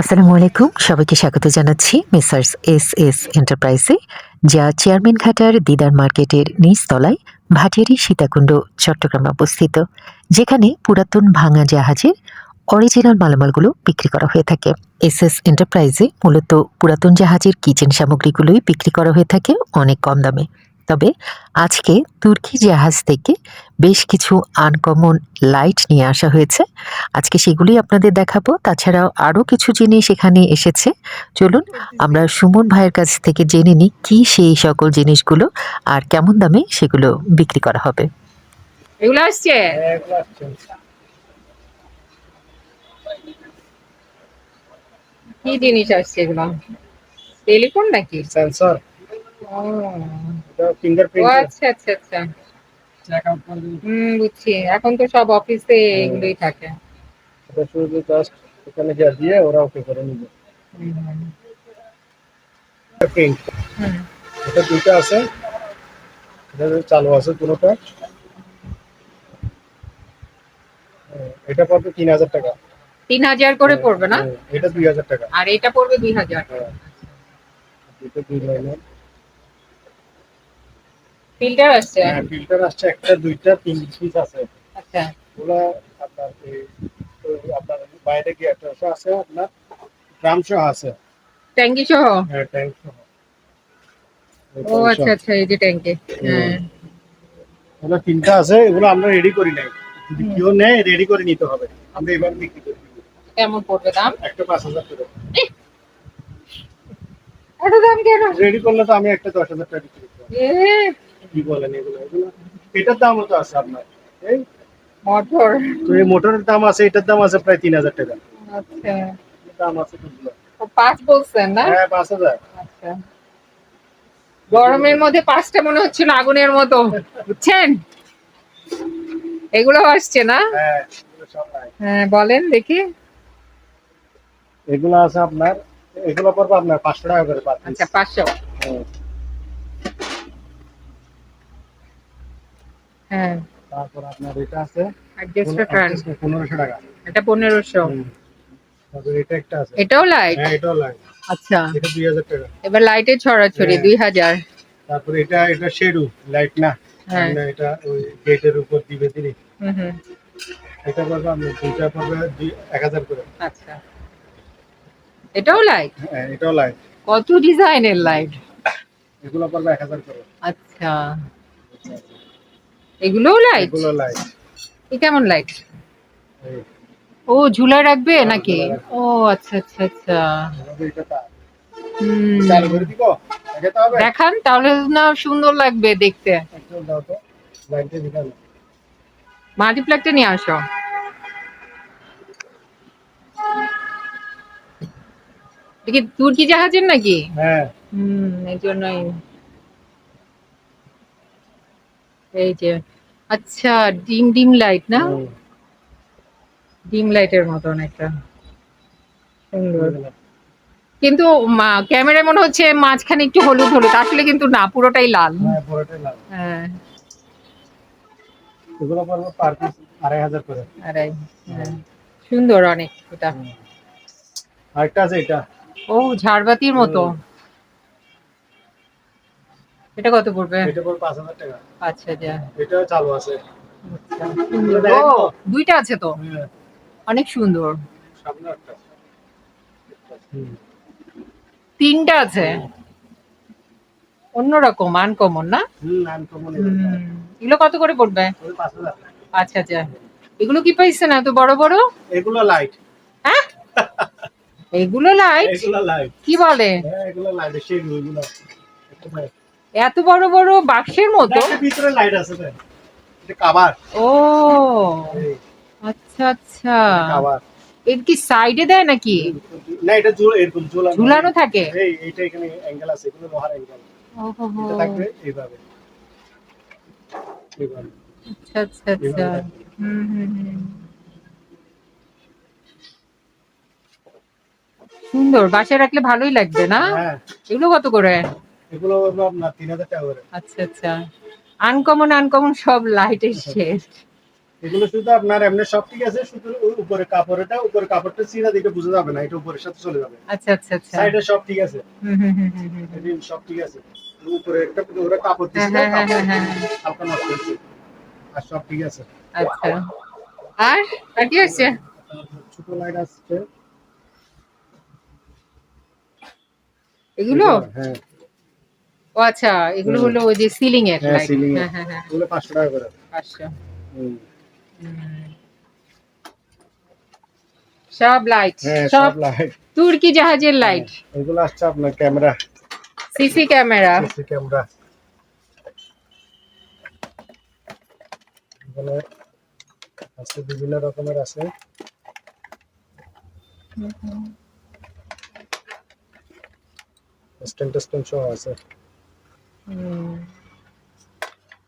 আসসালামু আলাইকুম। সবাইকে স্বাগত জানাচ্ছি মেসার্স এস এস এন্টারপ্রাইজে, যা চেয়ারম্যান ঘাটার দিদার মার্কেটের নিচতলায় ভাটিয়ারি সীতাকুণ্ড, চট্টগ্রামে অবস্থিত, যেখানে পুরাতন ভাঙা জাহাজের অরিজিনাল মালামালগুলো বিক্রি করা হয়ে থাকে। এস এস এন্টারপ্রাইজে মূলত পুরাতন জাহাজের কিচেন সামগ্রীগুলোই বিক্রি করা হয়ে থাকে অনেক কম দামে। তবে আজকে তুর্কি জাহাজ থেকে বেশ কিছু আনকমন লাইট নিয়ে আসা হয়েছে। আজকে সেগুলি আপনাদের দেখাবো। তাছাড়াও আরও কিছু জিনিস এখানে এসেছে। চলুন আমরা সুমন ভাইয়ের কাছ থেকে জেনে নিই কী সেই সকল জিনিসগুলো আর কেমন দামে সেগুলো বিক্রি করা হবে। এগুলো আসছে? কি জিনিস আসছে এগুলো? টেলিফোন নাকি? সেন্সর ও এটা আচ্ছা আচ্ছা আচ্ছা। হুম বুঝছি। এখন তো সব অফিসে এগুলোই থাকে। এটা শুধু জাস্ট এখানে যা দিয়ে ওরা ওকে করে নিবে। প্রিন্ট এটা দুইটা আছে। এটা চালু আছে হ্যাঁ, এটা পড়বে তিন হাজার টাকা। তিন হাজার করে পড়বে না? হ্যাঁ, এটা দুই হাজার টাকা। আর এটা পড়বে দুই হাজার। হ্যাঁ। দুটো দুই লাইনের ফিল্টার আসছে হ্যাঁ ফিল্টার আসছে একটা দুইটা তিন পিস আছে। আচ্ছা। ওগুলা আপনার আপনার বাইরে গিয়ে একটা আছে আপনার ড্রাম সহ আছে। ট্যাঙ্কি সহ? হ্যাঁ ট্যাঙ্ক সহ। ও আচ্ছা আচ্ছা এই যে ট্যাঙ্কি হ্যাঁ। এগুলো তিনটা আছে এগুলো আমরা রেডি করি নাই। যদি কেউ নেয় রেডি করে নিতে হবে। আমরা এবার বিক্রি করি কেমন পড়বে দাম? একটা পাঁচ হাজার টাকা এত দাম কেন? রেডি করলে তো আমি একটা দশ হাজার টাকা বিক্রি করব এ কি বলেন এগুলো? এগুলো এটার দামও তো আছে আপনার এই? মোটর। তো এই মোটরের দাম আছে এটার দাম আছে প্রায় তিন হাজার টাকা। আচ্ছা। দাম আছে পাঁচ বলছেন না? হ্যাঁ পাঁচ হাজার। আচ্ছা। গরমের মধ্যে পাঁচটা মনে হচ্ছিল আগুনের মতো। বুঝছেন? এগুলো আসছে না? হ্যাঁ। হ্যাঁ বলেন দেখি। এগুলো আছে আপনার এগুলো পড়বে আপনার পাঁচশো টাকা করে আচ্ছা পাঁচশো। হ্যাঁ। তারপর আপনার এটা আছে পনেরোশো টাকা। এটা পনেরোশো। হুম। তারপর এটা একটা আছে। এটাও লাইট হ্যাঁ এটাও লাগে আচ্ছা। এটা দুই হাজার টাকা। এবার লাইটের ছড়াছড়ি হ্যাঁ। দুই হাজার। তারপর এটা এটা শেডু লাইট না। হ্যাঁ। এটা ওই গেটের উপর দিবে হুম এটা পড়বে আপনার দুইটা পড়বে এক হাজার করে। আচ্ছা। এটাও লাইট হ্যাঁ এটাও লাইট কত ডিজাইনের লাইট এগুলো পড়বে এক হাজার করে। আচ্ছা। এগুলোও লাইট এগুলো লাইট এ কেমন লাইট ও ঝুলা রাখবে নাকি? ও আচ্ছা আচ্ছা আচ্ছা। দেখান তাহলে না সুন্দর লাগবে দেখতে। হবে মাল্টিপ্লাকটা নিয়ে আসো। কি তুর্কি জাহাজের নাকি? হ্যাঁ। হুম এই জন্যই। এই যে আচ্ছা ডিম ডিম লাইট না? ডিম লাইটের মতন একটা। সুন্দর। কিন্তু ক্যামেরায় মনে হচ্ছে মাঝখানে একটু হলুদ হলুদ। আসলে কিন্তু না পুরোটাই লাল। হ্যাঁ পুরোটাই লাল। হ্যাঁ। এগুলো পড়বে পার পিস আড়াই হাজার করে। আড়াই হ্যাঁ। সুন্দর অনেক এটা আরেকটা আছে এটা। ও ঝাড়বাতির মতো। এটা কত পড়বে? এটা পড়বে পাঁচ হাজার টাকা। আচ্ছা যা। এটা চালু আছে। আচ্ছা, ও দুইটা আছে তো? হ্যাঁ। অনেক সুন্দর। সামনে একটা। তিনটা আছে? অন্যরকম আনকমন না? এগুলো। কত করে পড়বে? আচ্ছা আচ্ছা। এগুলো কি পাইছে না? এত বড় বড়? এগুলো লাইট হ্যাঁ? এগুলো লাইট এগুলো লাইট কি বলে? হ্যাঁ এগুলো লাইট এত বড় বড় বাক্সের মতো? ভিতরে লাইট আছে ও আচ্ছা আচ্ছা। এর কি সাইডে দেয় নাকি? না এটা ঝুল এরকম ঝুলানো ঝুলানো থাকে? এই এখানে অ্যাঙ্গেল আছে এগুলো লোহার অ্যাঙ্গেল ওহো। এটা থাকবে এইভাবে। এইভাবে। আচ্ছা আচ্ছা আচ্ছা। হুম হুম হুম। সুন্দর বাসায় রাখলে ভালোই লাগবে না? হ্যাঁ। এগুলো কত করে? এগুলো আপনার তিন হাজার টাকা করে। আচ্ছা আচ্ছা। আনকমন আনকমন সব লাইটের শেড এগুলো শুধু আপনার এমনি সব ঠিক আছে শুধু উপরে কাপড়টা উপরে কাপড়টা চিরা দিকে বোঝা যাবে না এটা উপরের সাথে চলে যাবে। আচ্ছা আচ্ছা আচ্ছা। সাইডে সব ঠিক আছে। হুম হুম হুম সব ঠিক আছে। উপরে একটা ওরা কাপড় হ্যাঁ হ্যাঁ হ্যাঁ হ্যাঁ। হালকা নষ্ট হয়েছে। আর সব ঠিক আছে। আচ্ছা। আর আর কি হচ্ছে ছোট লাইট আসছে। এগুলো? হ্যাঁ। ও আচ্ছা এগুলো হলো ওই যে সিলিং এর হ্যাঁ, ceiling এর। হ্যাঁ হ্যাঁ হ্যাঁ। এগুলো পাঁচশো টাকা করে। পাঁচশো। হুম। হুম। সব লাইট সব সব লাইট তুর্কি জাহাজের লাইট এগুলো আসছে আপনার camera. CC camera. CC camera. এখানে আছে বিভিন্ন রকমের আছে। স্ট্যান্ড স্ট্যান্ড সহ আছে।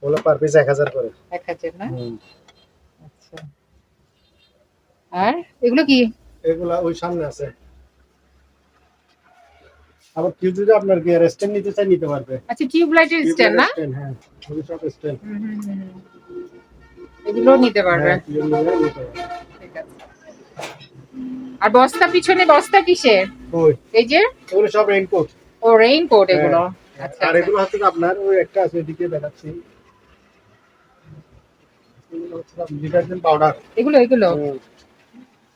ওগুলো পার পিস এক হাজার করে। এক হাজার না? আচ্ছা। আর এগুলো কি? এগুলা ওই সামনে আছে। আবার কেউ যদি আপনার কি স্ট্যান্ড নিতে চাই নিতে পারবে। আচ্ছা টিউব লাইটের স্ট্যান্ড না? হ্যাঁ সব স্ট্যান্ড। এগুলো নিতে পারবে। হ্যাঁ আর বস্তা পিছনে বস্তা কিসের? ওই। এই যে? এগুলো সব রেইনকোট ও রেইনকোট এগুলো। আচ্ছা আর এগুলো হচ্ছে আপনার ওই একটা আছে এদিকে দেখাচ্ছি। ডিটারজেন্ট পাউডার এগুলো এগুলো?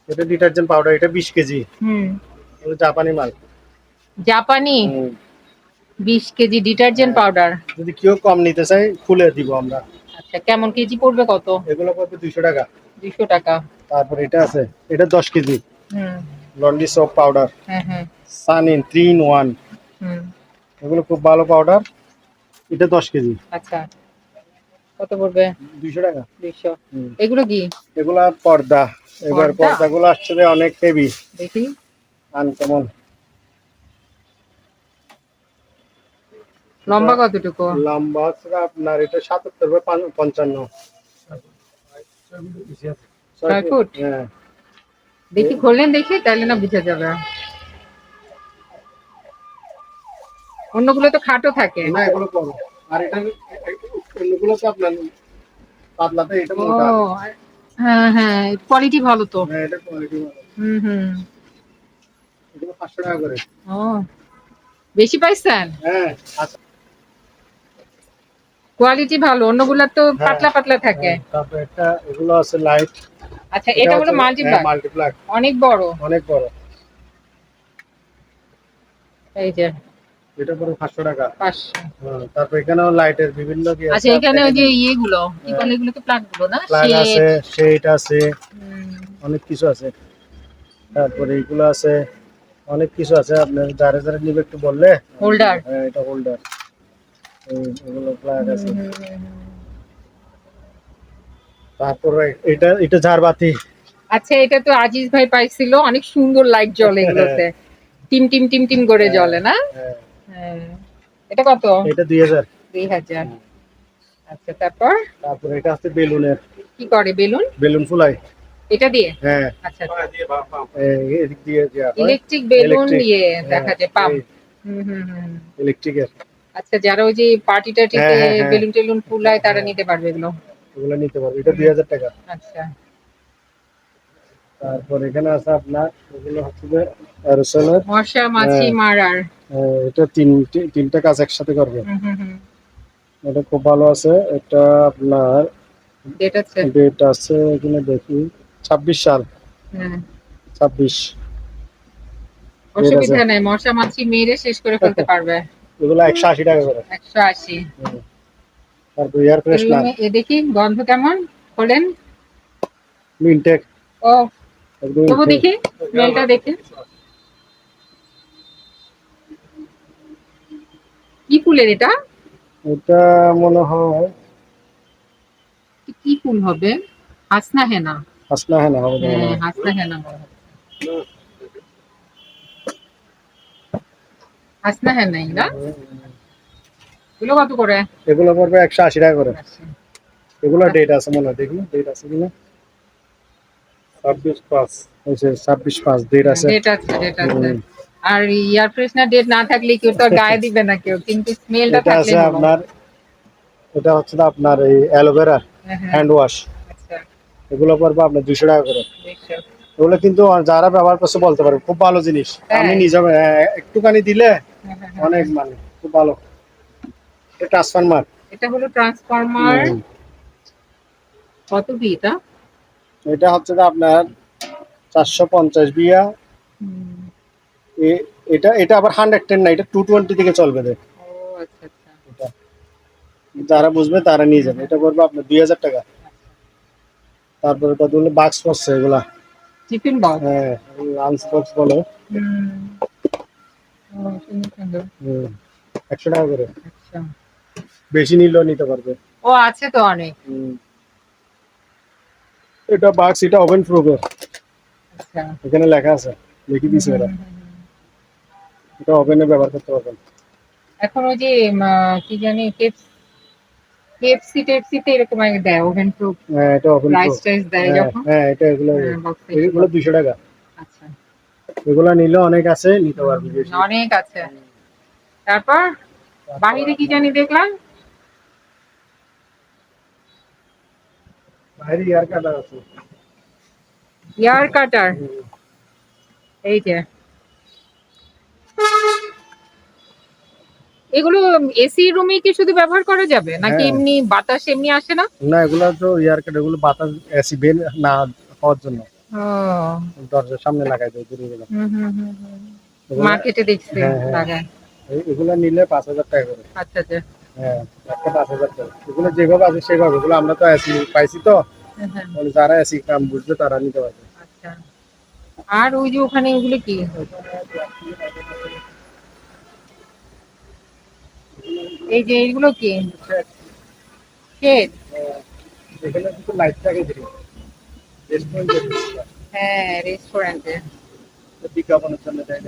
এটা ডিটারজেন্ট পাউডার এটা বিশ কেজি। হুম। জাপানি মাল। জাপানি? হুম। বিশ কেজি ডিটারজেন্ট পাউডার যদি কেউ কম নিতে চাই খুলে দিব আমরা। আচ্ছা কেমন কেজি পড়বে কত? এগুলো পড়বে দুইশো টাকা। দুশো টাকা। তারপর এটা আছে এটা দশ কেজি। হুম। লন্ডি সোপ পাউডার হ্যাঁ হ্যাঁ। সানিন থ্রি ইন ওয়ান হুম। এগুলো খুব ভালো পাউডার এটা দশ কেজি। আচ্ছা। কত পড়বে? দুইশো টাকা। দুইশো। এগুলো কি? এগুলা পর্দা। এবার পর্দা? পর্দাগুলো আসছে যে অনেক হেভি দেখি। আনকমন লম্বা কতটুকু? লম্বা হচ্ছে আপনার এটা সাতাত্তর বাই পঞ্চান্ন? হ্যাঁ। দেখি খুললেন দেখি তাহলে না বুঝা যাবে। অন্যগুলো তো খাটো থাকে। না এগুলো কম আর এটা অন্যগুলো তো আপনার পাতলাতে এটা মোটা। হ্যাঁ হ্যাঁ কোয়ালিটি ভালো তো। হ্যাঁ এটা কোয়ালিটি ভালো। হুম হুম। এগুলো পাঁচশো টাকা করে। ও বেশি পাইছেন? হ্যাঁ আচ্ছা কোয়ালিটি ভালো অন্যগুলো তো পাতলা পাতলা থাকে। হ্যাঁ, তারপর একটা এগুলো আছে লাইট আচ্ছা এটা হলো মাল্টিপ্লাক মাল্টিপ্লাক অনেক বড়। অনেক বড়। এই যে এটা পরে পাঁচশো টাকা। পাঁচশো। হ্যাঁ, তারপর এখানেও লাইটের বিভিন্ন কি আচ্ছা এখানে ওই যে ইয়েগুলো কি বলে এগুলো প্লাগগুলো না? প্লাগ আছে শেড আছে অনেক কিছু আছে। তারপরে এইগুলো আছে অনেক কিছু আছে। আপনার যারা যারা নিবে একটু বললে। হোল্ডার হ্যাঁ এটা হোল্ডার এগুলো প্লাগ আছে। তারপরে এটা এটা ঝাড়বাতি। আচ্ছা এটা তো আজিজ ভাই পাইছিল অনেক সুন্দর লাইট জ্বলে এগুলোতে। টিম টিম টিম টিম করে জ্বলে না? হ্যাঁ। এটা কত? এটা দুই হাজার। দুই হাজার। আচ্ছা তারপর? তারপরে এটা আছে বেলুনের। কি করে বেলুন? বেলুন ফুলাই। এটা দিয়ে? হ্যাঁ। আচ্ছা এই এদিক দিয়ে ইলেকট্রিক বেলুন দিয়ে হ্যাঁ, দেখা যায় পাম্প। হুম হুম হুম। ইলেকট্রিকের আচ্ছা যারা ওই যে পার্টি টার্টিতে হ্যাঁ, হ্যাঁ। বেলুন টেলুন ফুলায় তারা। নিতে পারবে এগুলো? এগুলো নিতে পারবে। এটা দুই হাজার টাকা। আচ্ছা। তারপর এখানে আছে আপনার এগুলো হচ্ছে যে অ্যারোসলের মশা মাছি হ্যাঁ। মারার। এটা তিন তিনটা কাজ একসাথে করবে। হুম হুম হুম। এটা খুব ভালো আছে। এটা আপনার ডেট আছে? ডেট আছে এখানে দেখি। ছাব্বিশ সাল। হ্যাঁ। ছাব্বিশ। অসুবিধা নেই মশা মাছি মেরে শেষ করে ফেলতে পারবে। এগুলো একশো আশি টাকা করে। একশো আশি। হুম। তারপর এয়ার ফ্রেশনার এ দেখি গন্ধ কেমন? খোলেন? মিনটেক ও তবু দেখি স্মেলটা দেখি। কি ফুলের এটা? এটা মনে হয় কি ফুল হবে? হাসনা হেনা। হাসনা হ্যাঁ না হবে হ্যাঁ হাসনা হেনা। হাসনা হেনাই না এগুলো কত করে? এগুলো পড়বে একশো আশি টাকা করে। এগুলো ডেট আছে মনে হয়। দেখি ডেট আছে কিনা? ছাব্বিশ পাঁচ। ছাব্বিশ পাঁচ ডেট আছে। ডেট আছে ডেট আছে। আর ইয়ার ফ্রেশনার ডেট না থাকলে কেউ তো গায়ে দিবে না কেউ কিন্তু স্মেলটা থাকলে আছে আপনার এটা হচ্ছে না আপনার এই অ্যালোভেরা হ্যান্ড ওয়াশ আচ্ছা। এগুলো পড়বে আপনার দুশো টাকা করে। এগুলো কিন্তু যারা ব্যবহার করছে বলতে পারবে খুব ভালো জিনিস। হ্যাঁ। আমি নিজে হ্যাঁ, একটুখানি দিলে হ্যাঁ, হ্যাঁ, হ্যাঁ। অনেক মানে খুব ভালো। এটা ট্রান্সফরমার এটা হলো ট্রান্সফরমার কত কি এটা? এটা হচ্ছে যে আপনার চারশো পঞ্চাশ বিয়া। এটা এটা আবার হান্ড্রেড টেন না এটা টু টোয়েন্টি থেকে চলবে দেখ। আচ্ছা আচ্ছা। যারা বুঝবে তারা নিয়ে যাবে। এটা পড়বে আপনার দুই হাজার টাকা। তারপরে কতগুলো বাক্স পড়ছে এগুলা। টিফিন বক্স হ্যাঁ লাঞ্চ বক্স বলে একশো টাকা করে। আচ্ছা। বেশি নিলেও নিতে পারবে। ও আছে তো অনেক। হুম। এটা বাক্স এটা ওভেন প্রুফের আচ্ছা। এখানে লেখা আছে লিখে দিছে এরা। এটা ওভেনে ব্যবহার করতে পারবেন। এখন ওই যে কি জানি কেএফসি টেপসিতে এরকম আগে দেয় ওভেন প্রুফ হ্যাঁ এটা ওভেন রাইস প্রুফ টাইস দেয় হ্যাঁ যখন। হ্যাঁ, এটা এগুলো হ্যাঁ, এগুলো দুশো টাকা। আচ্ছা। এগুলো নিলে অনেক আছে নিতে পারবে অনেক আছে। তারপর বাহিরে কি জানি দেখলাম? ইয়ার কাটার আছে। ইয়ার কাটার? এই যে। এগুলো এসি রুমে কি শুধু ব্যবহার করা যাবে? নাকি হ্যাঁ। এমনি বাতাস এমনি আসে না? না এগুলো তো ইয়ার কাট এগুলো বাতাস এসি বের না হওয়ার জন্য। দরজার সামনে লাগাই দেয় দূরে গেলে। হুম হুম হুম হুম। এগুলো- মার্কেটে দেখছি হ্যাঁ, হ্যাঁ। লাগায়। এগুলো নিলে পাঁচ হাজার টাকা করে। আচ্ছা আচ্ছা। হ্যাঁ একটা পাঁচ হাজার টাকা। এগুলো যেভাবে আছে সেভাবে এগুলো আমরা তো এসি পাইছি তো। মানে যারা এসি কাম বুঝবে তারা নিতে পারবে। আচ্ছা। আর ওই যে ওখানে ওগুলো কি? এই যে এইগুলো কি? শেড। এখানে কিন্তু লাইট থাকে রেস্টুরেন্ট হ্যাঁ রেস্টুরেন্টে বিজ্ঞাপনের জন্য দেয়।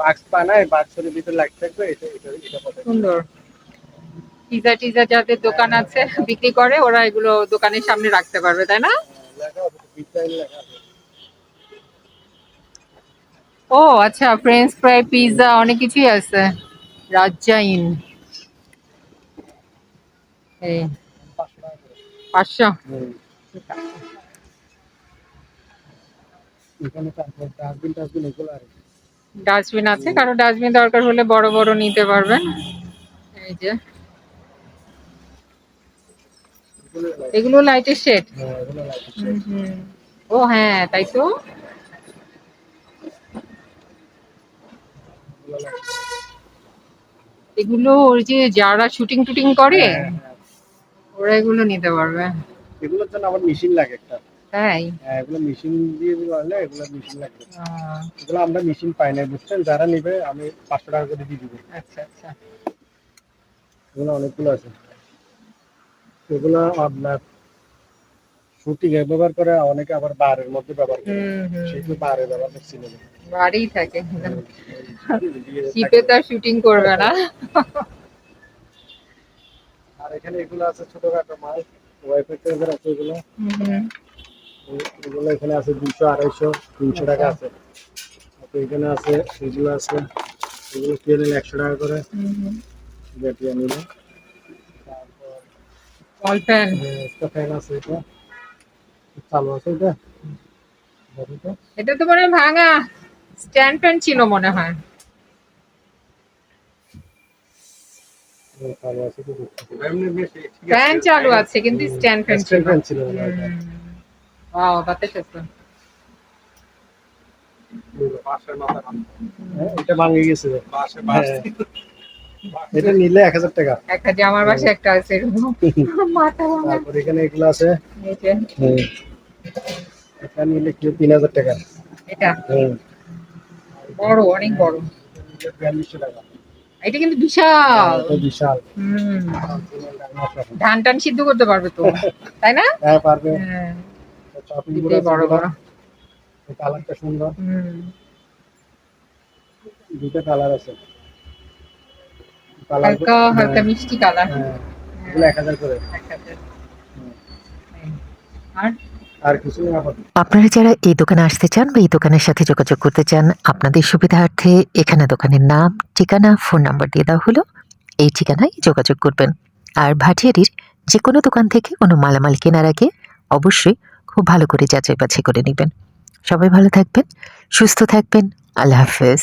বাক্স বানায় বাক্সের ভিতরে লাইট থাকবে এটা এটা এটা সুন্দর পিজা টিজা যাদের দোকান আছে বিক্রি করে ওরা এগুলো দোকানের সামনে রাখতে পারবে তাই না ও আচ্ছা ফ্রেঞ্চ ফ্রাই পিজা অনেক কিছুই আছে রাজ্জাইন এই পাঁচশো। এখানে তারপর ডাস্টবিন টাস্টবিন এগুলো আর কি। ডাস্টবিন আছে কারও ডাস্টবিন দরকার হলে বড় বড় নিতে পারবেন এই যে এগুলো লাইটের শেড হ্যাঁ। ও হ্যাঁ তাই তো এগুলো। ওই যে যারা শুটিং টুটিং করে হ্যাঁ, হ্যাঁ। ওরা এগুলো নিতে পারবে এগুলোর জন্য আবার মেশিন লাগে একটা তাই? হ্যাঁ এগুলো মেশিন দিয়ে দিলে এগুলো মেশিন লাগবে। এগুলো আমরা মেশিন পাই না বুঝছেন? যারা নিবে আমি পাঁচশো টাকা করে দিয়ে দিবো। আচ্ছা আচ্ছা। এগুলো অনেকগুলো আছে। এগুলো আপনার শুটিং এ ব্যবহার করে অনেকে আবার বারের মধ্যে ব্যবহার করে। সেগুলো বারে ব্যবহার করছিল বাড়িই থাকে। শিপে তো শুটিং করবে না। আর এখানে এগুলো আছে ছোটখাটো মাল। ওয়াইফাই ট্রেজার আছে এগুলো। হুম, এগুলো এখানে আছে দুশো আড়াইশো তিনশো টাকা আছে। এখানে আছে এগুলো আছে এগুলো কিনে নিলে একশো টাকা করে। ব্যাটারি নিলে তারপর ফ্যান একটা ফ্যান আছে এটা। চালু আছে এটা। এটা তো মনে ভাঙা। স্ট্যান্ড ফ্যান ছিল মনে হয়। দেখতে। ফ্যান চালু আছে কিন্তু স্ট্যান্ড ফ্যান ছিল। এটা। আছে হ্যাঁ, এটা ভাঙে গেছে হ্যাঁ। এটা নিলে এক হাজার টাকা। একটা যে আমার বাসায় একটা আছে মাথা তারপর এখানে এগুলো আছে। এটা নিলে কিলো তিন হাজার টাকা। এটা? বড় অনেক বড়। বিয়াল্লিশশো টাকা। এটা কিন্তু বিশাল। বিশাল। হুম। ধান টান সিদ্ধ করতে পারবে তো? তাই না? হ্যাঁ পারবে। বড় বড়। কালারটা সুন্দর। দুটো কালার আছে। হালকা হালকা মিষ্টি কালার। এক হাজার করে। আর? আর কিছু না আপনারা যারা এই দোকানে আসতে চান বা এই দোকানের সাথে যোগাযোগ করতে চান আপনাদের সুবিধার্থে এখানে দোকানের নাম ঠিকানা ফোন নাম্বার দিয়ে দেওয়া হলো। এই ঠিকানায় যোগাযোগ করবেন। আর ভাটিয়ারির যে কোনো দোকান থেকে কোনো মালামাল কেনার আগে অবশ্যই খুব ভালো করে যাচাই বাছাই করে নেবেন। সবাই ভালো থাকবেন সুস্থ থাকবেন আল্লাহ হাফেজ।